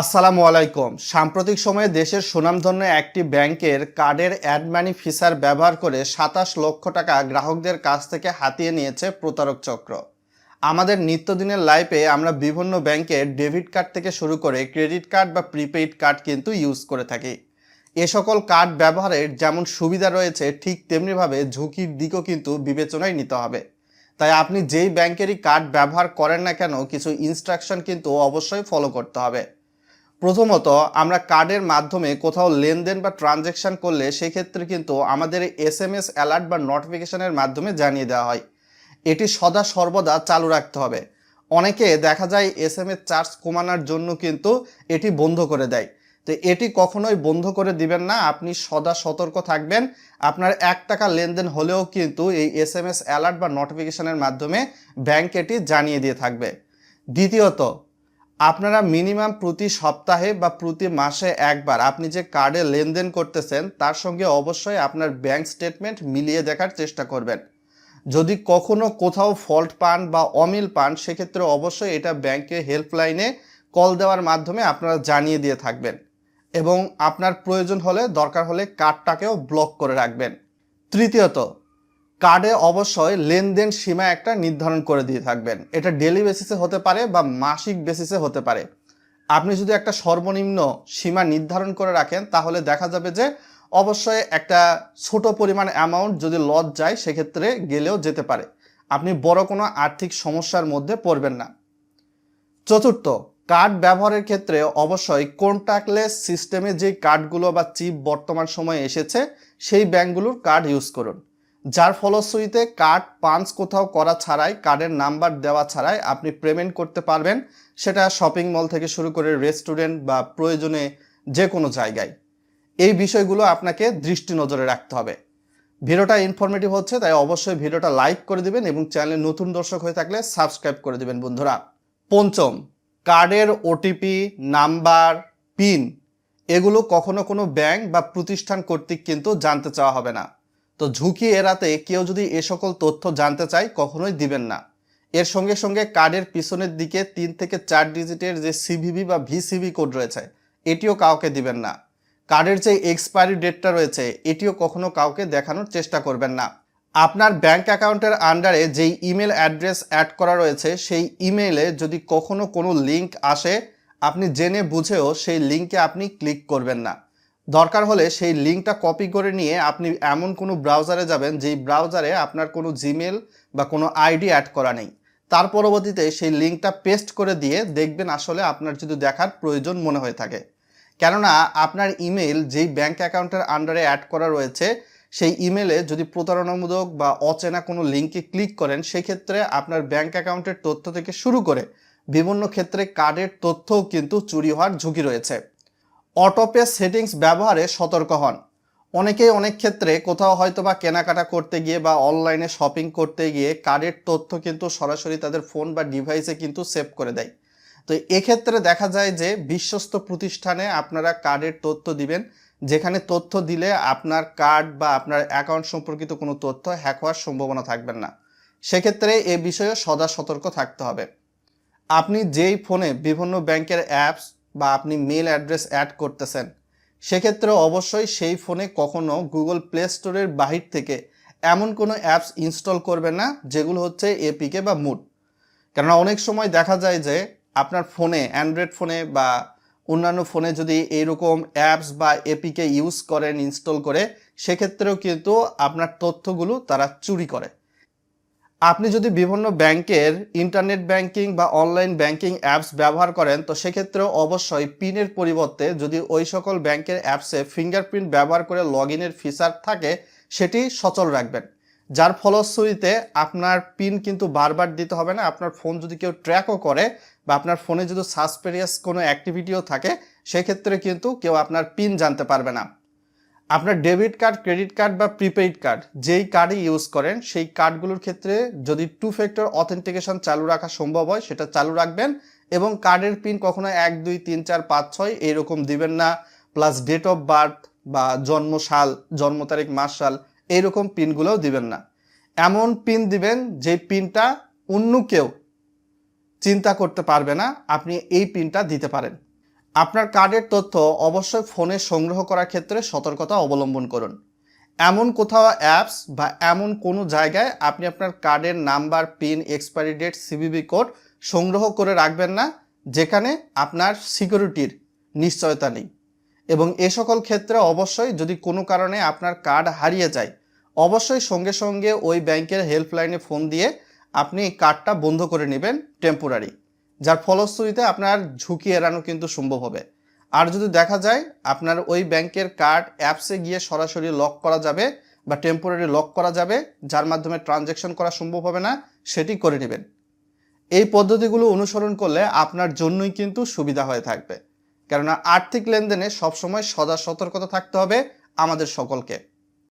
আসসালামু আলাইকুম। সাম্প্রতিক সময়ে দেশের সুনামধন্য একটি ব্যাংকের কার্ডের অ্যাড মানি ফিচার ব্যবহার করে সাতাশ লক্ষ টাকা গ্রাহকদের কাছ থেকে হাতিয়ে নিয়েছে প্রতারক চক্র। আমাদের নিত্যদিনের লাইফে আমরা বিভিন্ন ব্যাংকের ডেবিট কার্ড থেকে শুরু করে ক্রেডিট কার্ড বা প্রিপেইড কার্ড কিন্তু ইউজ করে থাকি। এ সকল কার্ড ব্যবহারের যেমন সুবিধা রয়েছে, ঠিক তেমনিভাবে ঝুঁকির দিকও কিন্তু বিবেচনায় নিতে হবে। তাই আপনি যেই ব্যাংকেরই কার্ড ব্যবহার করেন না কেন, কিছু ইনস্ট্রাকশন কিন্তু অবশ্যই ফলো করতে হবে। প্রথমত, আমরা কার্ডের মাধ্যমে কোথাও লেনদেন বা ট্রানজ্যাকশন করলে সেক্ষেত্রে কিন্তু আমাদের এস এম এস অ্যালার্ট বা নোটিফিকেশানের মাধ্যমে জানিয়ে দেওয়া হয়। এটি সদা সর্বদা চালু রাখতে হবে। অনেকে দেখা যায় এস এম এস চার্জ কমানোর জন্য কিন্তু এটি বন্ধ করে দেয়। তো এটি কখনোই বন্ধ করে দিবেন না, আপনি সদা সতর্ক থাকবেন। আপনার এক টাকা লেনদেন হলেও কিন্তু এই এস এম এস অ্যালার্ট বা নোটিফিকেশানের মাধ্যমে ব্যাংক এটি জানিয়ে দিয়ে থাকবে। দ্বিতীয়ত আপনারা মিনিমাম প্রতি সপ্তাহে বা প্রতি মাসে একবার আপনি যে কার্ডে লেনদেন করতেছেন, তার সঙ্গে অবশ্যই আপনার ব্যাংক স্টেটমেন্ট মিলিয়ে দেখার চেষ্টা করবেন। যদি কখনো কোথাও ফল্ট পান বা অমিল পান, সেক্ষেত্রে অবশ্যই এটা ব্যাংকে হেল্পলাইনে কল দেওয়ার মাধ্যমে আপনারা জানিয়ে দিয়ে থাকবেন এবং আপনার প্রয়োজন হলে, দরকার হলে কার্ডটাকেও ব্লক করে রাখবেন। তৃতীয়ত কার্ডে অবশ্যই লেনদেন সীমা একটা নির্ধারণ করে দিয়ে থাকবেন। এটা ডেলি বেসিসে হতে পারে বা মাসিক বেসিসে হতে পারে। আপনি যদি একটা সর্বনিম্ন সীমা নির্ধারণ করে রাখেন, তাহলে দেখা যাবে যে অবশ্যই একটা ছোট পরিমাণ অ্যামাউন্ট যদি লস যায়, সেক্ষেত্রে গেলেও যেতে পারে। আপনি বড় কোনো আর্থিক সমস্যার মধ্যে পড়বেন না। চতুর্থ কার্ড ব্যবহারের ক্ষেত্রে অবশ্যই কন্ট্যাক্টলেস সিস্টেমে যে কার্ডগুলো বা চিপ বর্তমান সময়ে এসেছে, সেই ব্যাংকগুলোর কার্ড ইউজ করুন। যার ফলশ্রুতিতে কার্ড পাঞ্চ কোথাও করা ছাড়াই, কার্ডের নাম্বার দেওয়া ছাড়াই আপনি পেমেন্ট করতে পারবেন। সেটা শপিং মল থেকে শুরু করে রেস্টুরেন্ট বা প্রয়োজনে যে কোনো জায়গায়। এই বিষয়গুলো আপনাকে দৃষ্টি নজরে রাখতে হবে। ভিডিওটা ইনফরমেটিভ হচ্ছে, তাই অবশ্যই ভিডিওটা লাইক করে দিবেন এবং চ্যানেলে নতুন দর্শক হয়ে থাকলে সাবস্ক্রাইব করে দিবেন বন্ধুরা। পঞ্চম, কার্ডের ওটিপি নাম্বার, পিন, এগুলো কখনো কোনো ব্যাংক বা প্রতিষ্ঠান কর্তৃক কিন্তু জানতে চাওয়া হবে না। তো ঝুঁকি এড়াতে কেউ যদি এ সকল তথ্য জানতে চায়, কখনোই দিবেন না। এর সঙ্গে সঙ্গে কার্ডের পিছনের দিকে তিন থেকে চার ডিজিটের যে সিভিভি বা ভিসিভি কোড রয়েছে, এটিও কাউকে দিবেন না। কার্ডের যে এক্সপায়ারি ডেটটা রয়েছে, এটিও কখনো কাউকে দেখানোর চেষ্টা করবেন না। আপনার ব্যাংক অ্যাকাউন্টের আন্ডারে যেই ইমেল অ্যাড্রেস অ্যাড করা রয়েছে, সেই ইমেইলে যদি কখনো কোনো লিঙ্ক আসে, আপনি জেনে বুঝেও সেই লিঙ্কে আপনি ক্লিক করবেন না। দরকার হলে সেই লিঙ্কটা কপি করে নিয়ে আপনি এমন কোনো ব্রাউজারে যাবেন, যেই ব্রাউজারে আপনার কোনো জিমেল বা কোনো আইডি অ্যাড করা নেই। তার পরবর্তীতে সেই লিঙ্কটা পেস্ট করে দিয়ে দেখবেন আসলে আপনার যদি দেখার প্রয়োজন মনে হয়ে থাকে। কেননা আপনার ইমেল যেই ব্যাংক অ্যাকাউন্টের আন্ডারে অ্যাড করা রয়েছে, সেই ইমেলে যদি প্রতারণামূলক বা অচেনা কোনো লিঙ্কে ক্লিক করেন, সেক্ষেত্রে আপনার ব্যাংক অ্যাকাউন্টের তথ্য থেকে শুরু করে বিভিন্ন ক্ষেত্রে কার্ডের তথ্যও কিন্তু চুরি হওয়ার ঝুঁকি রয়েছে। অটোপে সেটিংস ব্যবহারে সতর্ক হন। অনেকেই অনেক ক্ষেত্রে কোথাও হয়তো বা কেনাকাটা করতে গিয়ে বা অনলাইনে শপিং করতে গিয়ে কার্ডের তথ্য কিন্তু সরাসরি তাদের ফোন বা ডিভাইসে কিন্তু সেভ করে দেয়। তো এক্ষেত্রে দেখা যায় যে বিশ্বস্ত প্রতিষ্ঠানে আপনারা কার্ডের তথ্য দিবেন, যেখানে তথ্য দিলে আপনার কার্ড বা আপনার অ্যাকাউন্ট সম্পর্কিত কোনো তথ্য হ্যাক হওয়ার সম্ভাবনা থাকবেন না। সেক্ষেত্রে এ বিষয়ে সদা সতর্ক থাকতে হবে। আপনি যেই ফোনে বিভিন্ন ব্যাংকের অ্যাপস বা আপনি মেল অ্যাড্রেস অ্যাড করতেছেন, সেক্ষেত্রে অবশ্যই সেই ফোনে কখনো গুগল প্লে স্টোরের বাহির থেকে এমন কোনো অ্যাপস ইনস্টল করবেন না, যেগুলো হচ্ছে এপিকে বা মুড কেননা অনেক সময় দেখা যায় যে আপনার ফোনে অ্যান্ড্রয়েড ফোনে বা অন্যান্য ফোনে যদি এইরকম অ্যাপস বা এপিকে ইউজ করেন ইনস্টল করে, সেক্ষেত্রেও কিন্তু আপনার তথ্যগুলো তারা চুরি করে। আপনি যদি বিভিন্ন ব্যাংকের ইন্টারনেট ব্যাংকিং বা অনলাইন ব্যাংকিং অ্যাপস ব্যবহার করেন, তো সেক্ষেত্রেও অবশ্যই পিনের পরিবর্তে যদি ওই সকল ব্যাংকের অ্যাপসে ফিঙ্গারপ্রিন্ট ব্যবহার করে লগ ইনের ফিচার থাকে, সেটি সচল রাখবেন। যার ফলশ্রুতিতে আপনার পিন কিন্তু বারবার দিতে হবে না, আপনার ফোন যদি কেউ ট্র্যাকও করে বা আপনার ফোনে যদি সাসপেরিয়াস কোনো অ্যাক্টিভিটিও থাকে, সেক্ষেত্রে কিন্তু কেউ আপনার পিন জানতে পারবে না। আপনার ডেবিট কার্ড, ক্রেডিট কার্ড বা প্রিপেইড কার্ড, যেই কার্ডই ইউজ করেন, সেই কার্ডগুলোর ক্ষেত্রে যদি টু ফ্যাক্টর অথেন্টিকেশন চালু রাখা সম্ভব হয়, সেটা চালু রাখবেন এবং কার্ডের পিন কখনো এক, দুই, তিন, চার, পাঁচ, ছয় এইরকম দিবেন না। প্লাস ডেট অফ বার্থ বা জন্ম সাল, জন্ম তারিখ, মাস সাল এইরকম পিনগুলোও দিবেন না। এমন পিন দিবেন যে পিনটা অন্য কেউ চিন্তা করতে পারবে না, আপনি এই পিনটা দিতে পারেন। আপনার কার্ডের তথ্য অবশ্যই ফোনে সংগ্রহ করার ক্ষেত্রে সতর্কতা অবলম্বন করুন। এমন কোথাও অ্যাপস বা এমন কোনো জায়গায় আপনি আপনার কার্ডের number PIN expiry date CVV code সংগ্রহ করে রাখবেন না, যেখানে আপনার সিকিউরিটির নিশ্চয়তা নেই। এবং এ সকল ক্ষেত্রে অবশ্যই যদি কোনো কারণে আপনার কার্ড হারিয়ে যায়, অবশ্যই সঙ্গে সঙ্গে ওই ব্যাংকের হেল্পলাইনে ফোন দিয়ে আপনি কার্ডটা বন্ধ করে নেবেন টেম্পোরারি যার ফলশ্রুতিতে আপনার ঝুঁকি এড়ানো কিন্তু সম্ভব হবে। আর যদি দেখা যায়, আপনার ওই ব্যাংকের কার্ড অ্যাপসে গিয়ে সরাসরি লক করা যাবে বা টেম্পোরারি লক করা যাবে, যার মাধ্যমে ট্রানজ্যাকশন করা সম্ভব হবে না, সেটি করে নেবেন। এই পদ্ধতিগুলো অনুসরণ করলে আপনার জন্যই কিন্তু সুবিধা হয়ে থাকবে। কেননা আর্থিক লেনদেনে সবসময় সদা সতর্কতা থাকতে হবে আমাদের সকলকে।